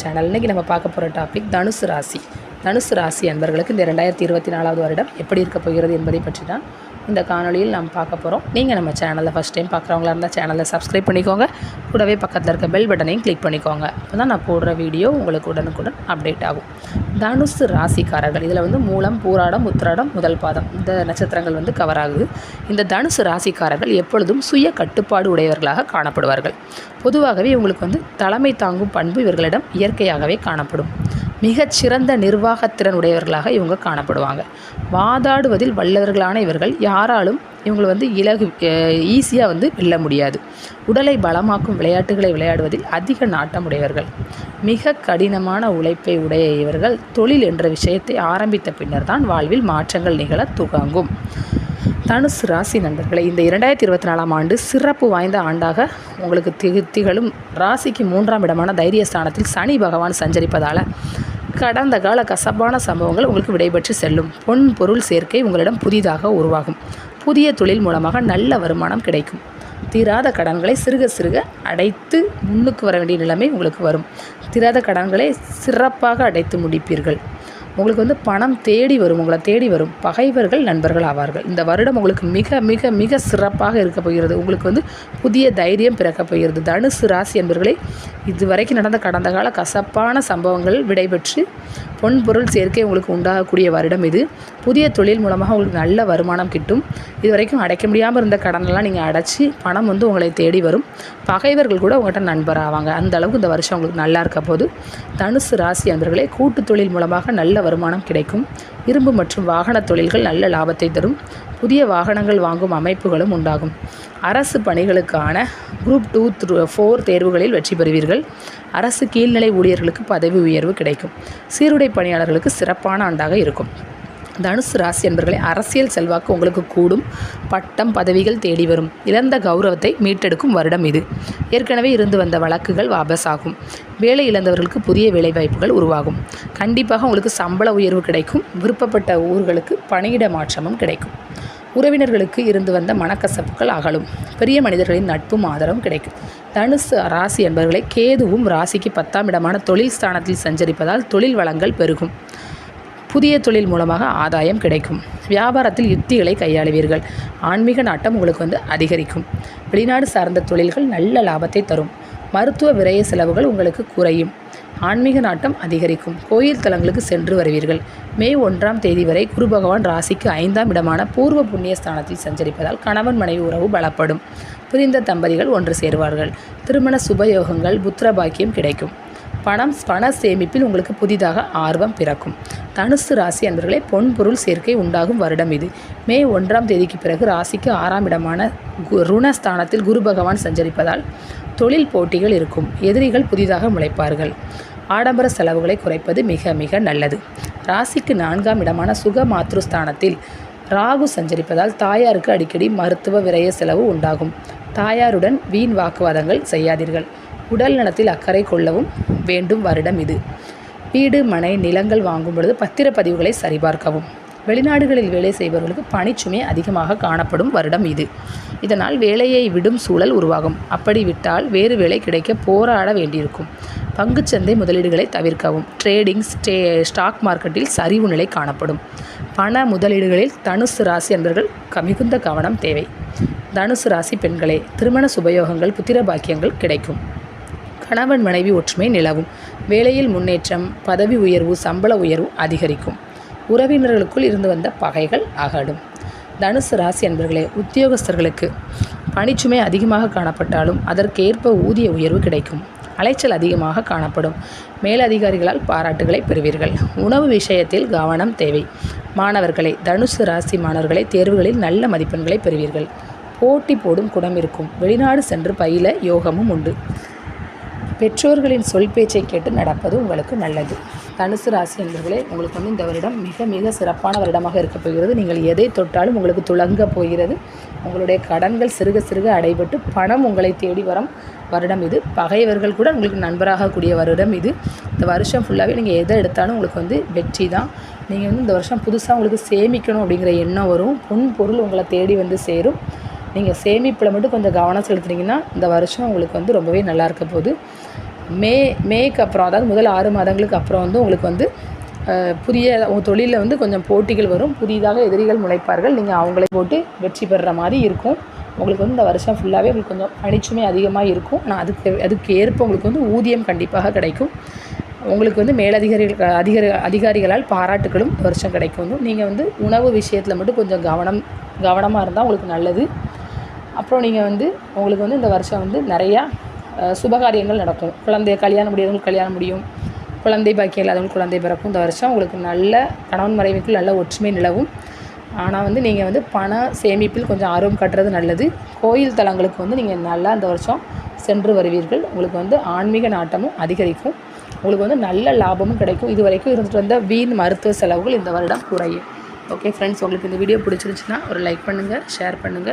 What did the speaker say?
Channel இன்றைக்கி நம்ம பார்க்க போகிற டாபிக் தனுசு ராசி. தனுசு ராசி அன்பர்களுக்கு இந்த ரெண்டாயிரத்தி இருபத்தி நாலாவது வருடம் எப்படி இருக்க போகிறது என்பதை பற்றி தான் இந்த காணொலியில் நாம் பார்க்க போகிறோம் நீங்கள் நம்ம சேனலில் ஃபஸ்ட் டைம் பார்க்குறவங்களா இருந்தால் சேனலை சப்ஸ்கிரைப் பண்ணிக்கோங்க. கூடவே பக்கத்தில் இருக்க பெல் பட்டனையும் கிளிக் பண்ணிக்கோங்க. அப்போ தான் நான் போடுற வீடியோ உங்களுக்கு உடனுக்குடன் அப்டேட் ஆகும். தனுசு ராசிக்காரர்கள். இதில் வந்து மூலம் பூராடம் உத்திராடம் முதல் பாதம். இந்த நட்சத்திரங்கள் வந்து கவர் ஆகுது. இந்த தனுசு ராசிக்காரர்கள் எப்பொழுதும் சுய கட்டுப்பாடு உடையவர்களாக காணப்படுவார்கள். பொதுவாகவே இவங்களுக்கு வந்து தலைமை தாங்கும் பண்பு இவர்களிடம் இயற்கையாகவே காணப்படும். மிகச்சிறந்த நிர்வாகத்திறன் உடையவர்களாக இவங்க காணப்படுவாங்க. வாதாடுவதில் வல்லவர்களான இவர்கள் யாராலும் இவங்களை வந்து இலகு ஈஸியாக வந்து வெல்ல முடியாது. உடலை பலமாக்கும் விளையாட்டுகளை விளையாடுவதில் அதிக நாட்டம் உடையவர்கள் மிக கடினமான உழைப்பை உடைய இவர்கள் தொழில் என்ற விஷயத்தை ஆரம்பித்த பின்னர் தான் வாழ்வில் மாற்றங்கள் நிகழ துவங்கும். தனுசு ராசி நண்பர்களை இந்த இரண்டாயிரத்தி இருபத்தி நாலாம் ஆண்டு சிறப்பு வாய்ந்த ஆண்டாக உங்களுக்கு திகு திகழும். ராசிக்கு மூன்றாம் இடமான தைரியஸ்தானத்தில் சனி பகவான் சஞ்சரிப்பதால் கடந்த கால கசப்பான சம்பவங்கள் உங்களுக்கு விடைபெற்று செல்லும். பொன் பொருள் சேர்க்கை உங்களிடம் புதிதாக உருவாகும். புதிய தொழில் மூலமாக நல்ல வருமானம் கிடைக்கும். தீராத கடன்களை சிறுக சிறுக அடைத்து முன்னுக்கு வர வேண்டிய நிலைமை உங்களுக்கு வரும். தீராத கடன்களை சிறப்பாக அடைத்து முடிப்பீர்கள். உங்களுக்கு வந்து பணம் தேடி வரும் உங்களை தேடி வரும். பகைவர்கள் நண்பர்கள் ஆவார்கள். இந்த வருடம் உங்களுக்கு மிக மிக மிக சிறப்பாக இருக்க போகிறது. உங்களுக்கு வந்து புதிய தைரியம் பிறக்கப் போகிறது. தனுசு ராசி என்பவர்களை இதுவரைக்கும் நடந்த கடந்த கால கசப்பான சம்பவங்கள் விடைபெற்று பொன்பொருள் சேர்க்கை உங்களுக்கு உண்டாகக்கூடிய வருடம் இது. புதிய தொழில் மூலமாக உங்களுக்கு நல்ல வருமானம் கிட்டும். இது வரைக்கும் அடைக்க முடியாமல் இருந்த கடனெல்லாம் நீங்கள் அடைச்சி பணம் வந்து உங்களை தேடி வரும். பகைவர்கள் கூட உங்கள்கிட்ட நண்பர் ஆவாங்க. அந்த அளவுக்கு இந்த வருஷம் உங்களுக்கு நல்லா இருக்க போது தனுசு ராசி அன்பர்களே கூட்டு தொழில் மூலமாக நல்ல வருமானம் கிடைக்கும். இரும்பு மற்றும் வாகன தொழில்கள் நல்ல லாபத்தை தரும். புதிய வாகனங்கள் வாங்கும் அமைப்புகளும் உண்டாகும். அரசு பணிகளுக்கான குரூப் டூ த்ரூ ஃபோர் தேர்வுகளில் வெற்றி பெறுவீர்கள். அரசு கீழ்நிலை ஊழியர்களுக்கு பதவி உயர்வு கிடைக்கும். சீருடை பணியாளர்களுக்கு சிறப்பான ஆண்டாக இருக்கும். தனுசு ராசி என்பர்களை அரசியல் செல்வாக்கு உங்களுக்கு கூடும். பட்டம் பதவிகள் தேடி வரும். இழந்த கௌரவத்தை மீட்டெடுக்கும் வருடம் இது. ஏற்கனவே இருந்து வந்த வழக்குகள் வாபஸ் ஆகும். வேலை இழந்தவர்களுக்கு புதிய வேலைவாய்ப்புகள் உருவாகும். கண்டிப்பாக உங்களுக்கு சம்பள உயர்வு கிடைக்கும். விருப்பப்பட்ட ஊர்களுக்கு பணியிட மாற்றமும் கிடைக்கும். உறவினர்களுக்கு இருந்து வந்த மனக்கசப்புகள் அகலும். பெரிய மனிதர்களின் நட்பும் ஆதரவும் கிடைக்கும். தனுசு ராசி என்பவர்களை கேதுவும் ராசிக்கு பத்தாம் இடமான தொழில் ஸ்தானத்தில் சஞ்சரிப்பதால் தொழில் வளங்கள் பெருகும். புதிய தொழில் மூலமாக ஆதாயம் கிடைக்கும். வியாபாரத்தில் யுத்திகளை கையாளுவீர்கள். ஆன்மீக நாட்டம் உங்களுக்கு வந்து அதிகரிக்கும். வெளிநாடு சார்ந்த தொழில்கள் நல்ல லாபத்தை தரும். மருத்துவ விரய செலவுகள் உங்களுக்கு குறையும். ஆன்மீக நாட்டம் அதிகரிக்கும். கோயில் தலங்களுக்கு சென்று வருவீர்கள். மே ஒன்றாம் தேதி வரை குரு பகவான் ராசிக்கு ஐந்தாம் இடமான பூர்வ புண்ணிய ஸ்தானத்தில் சஞ்சரிப்பதால் கணவன் மனைவி உறவு பலப்படும். பிரிந்த தம்பதிகள் ஒன்று சேருவார்கள். திருமண சுபயோகங்கள் புத்திர பாக்கியம் கிடைக்கும். பணம் பண சேமிப்பில் உங்களுக்கு புதிதாக ஆர்வம் பிறக்கும். தனுசு ராசி அன்பர்களே பொன் பொருள் சேர்க்கை உண்டாகும் வருடம் இது. மே ஒன்றாம் தேதிக்கு பிறகு ராசிக்கு ஆறாம் இடமான கு ருணஸ்தானத்தில் குரு பகவான் சஞ்சரிப்பதால் தொழில் போட்டிகள் இருக்கும். எதிரிகள் புதிதாக முளைப்பார்கள். ஆடம்பர செலவுகளை குறைப்பது மிக மிக நல்லது. ராசிக்கு நான்காம் இடமான சுக மாத்ருஸ்தானத்தில் ராகு சஞ்சரிப்பதால் தாயாருக்கு அடிக்கடி மருத்துவ விரய செலவு உண்டாகும். தாயாருடன் வீண் வாக்குவாதங்கள் செய்யாதீர்கள். உடல் நலத்தில் அக்கறை கொள்ளவும் வேண்டும் வருடம் இது. வீடு மனை நிலங்கள் வாங்கும் பொழுது பத்திரப்பதிவுகளை சரிபார்க்கவும். வெளிநாடுகளில் வேலை செய்பவர்களுக்கு பணிச்சுமை அதிகமாக காணப்படும் வருடம் இது. இதனால் வேலையை விடும் சூழல் உருவாகும். அப்படி விட்டால் வேறு வேலை கிடைக்க போராட வேண்டியிருக்கும். பங்குச்சந்தை முதலீடுகளை தவிர்க்கவும். ட்ரேடிங் ஸ்டே ஸ்டாக் மார்க்கெட்டில் சரிவு நிலை காணப்படும். பண முதலீடுகளில் தனுசு ராசி என்பவர்கள் மிகுந்த கவனம் தேவை. தனுசு ராசி பெண்களே திருமண சுபயோகங்கள் புத்திர பாக்கியங்கள் கிடைக்கும். கணவன் மனைவி ஒற்றுமை நிலவும். வேலையில் முன்னேற்றம் பதவி உயர்வு சம்பள உயர்வு அதிகரிக்கும். உறவினர்களுக்குள் இருந்து வந்த பகைகள் அகடும். தனுசு ராசி என்பர்களே உத்தியோகஸ்தர்களுக்கு பணிச்சுமை அதிகமாக காணப்பட்டாலும் அதற்கேற்ப ஊதிய உயர்வு கிடைக்கும். அலைச்சல் அதிகமாக காணப்படும். மேலதிகாரிகளால் பாராட்டுகளை பெறுவீர்கள். உணவு விஷயத்தில் கவனம் தேவை. மாணவர்களை தனுசு ராசி மாணவர்களை தேர்வுகளில் நல்ல மதிப்பெண்களை பெறுவீர்கள். போட்டி போடும் குணம் இருக்கும். வெளிநாடு சென்று பயில யோகமும் உண்டு. பெற்றோர்களின் சொல் பேச்சை கேட்டு நடப்பது உங்களுக்கு நல்லது. தனுசு ராசி என்பர்களே உங்களுக்கு வந்து இந்த வருடம் மிக மிக சிறப்பான வருடமாக இருக்கப் போகிறது. நீங்கள் எதை தொட்டாலும் உங்களுக்கு துளங்க போகிறது. உங்களுடைய கடன்கள் சிறுக சிறுக அடைபட்டு பணம் உங்களை தேடி வரும் வருடம் இது. பகைவர்கள் கூட உங்களுக்கு நண்பராக கூடிய வருடம் இது. இந்த வருஷம் ஃபுல்லாகவே நீங்கள் எதை எடுத்தாலும் உங்களுக்கு வந்து வெற்றி தான். நீங்கள் வந்து இந்த வருஷம் புதுசாக உங்களுக்கு சேமிக்கணும் அப்படிங்கிற எண்ணம் வரும். பொன் பொருள் உங்களை தேடி வந்து சேரும். நீங்கள் சேமிப்பில் மட்டும் கொஞ்சம் கவனம் செலுத்துனீங்கன்னா இந்த வருஷம் உங்களுக்கு வந்து ரொம்பவே நல்லா இருக்க போகுது. மே மேக்கு அப்புறம் அதாவது முதல் ஆறு மாதங்களுக்கு அப்புறம் வந்து உங்களுக்கு வந்து புதிய உங்கள் தொழிலில் வந்து கொஞ்சம் போட்டிகள் வரும். புதிதாக எதிரிகள் முளைப்பார்கள். நீங்கள் அவங்களே போட்டு வெற்றி பெறுற மாதிரி இருக்கும். உங்களுக்கு வந்து இந்த வருஷம் ஃபுல்லாகவே உங்களுக்கு கொஞ்சம் பணிச்சுமை அதிகமாக இருக்கும். நான் அதுக்கு அதுக்கு ஏற்ப உங்களுக்கு வந்து ஊதியம் கண்டிப்பாக கிடைக்கும். உங்களுக்கு வந்து மேலதிகாரிகள் அதிகாரி அதிகாரிகளால் பாராட்டுகளும் இந்த வருஷம் கிடைக்கும். நீங்கள் வந்து உணவு விஷயத்தில் மட்டும் கொஞ்சம் கவனம் கவனமாக இருந்தால் உங்களுக்கு நல்லது. அப்புறம் நீங்கள் வந்து உங்களுக்கு வந்து இந்த வருஷம் வந்து நிறையா சுபகாரியங்கள் நடக்கும். குழந்தை கல்யாணம் முடியாதவங்களுக்கு கல்யாணம் முடியும். குழந்தை பாக்கியம் இல்லாதவங்களுக்கு குழந்தை பிறக்கும். இந்த வருஷம் உங்களுக்கு நல்ல கணவன் மறைவுக்குள் நல்ல ஒற்றுமை நிலவும். ஆனால் வந்து நீங்கள் வந்து பண சேமிப்பில் கொஞ்சம் ஆர்வம் காட்டுறது நல்லது. கோயில் தலங்களுக்கு வந்து நீங்கள் நல்லா இந்த வருஷம் சென்று வருவீர்கள். உங்களுக்கு வந்து ஆன்மீக நாட்டமும் அதிகரிக்கும். உங்களுக்கு வந்து நல்ல லாபமும் கிடைக்கும். இது வரைக்கும் இருந்துட்டு வந்த வீண் மருத்துவ செலவுகள் இந்த வருடம் குறையும். ஓகே ஃப்ரெண்ட்ஸ் உங்களுக்கு இந்த வீடியோ பிடிச்சிருந்துச்சுன்னா ஒரு லைக் பண்ணுங்கள் ஷேர் பண்ணுங்கள்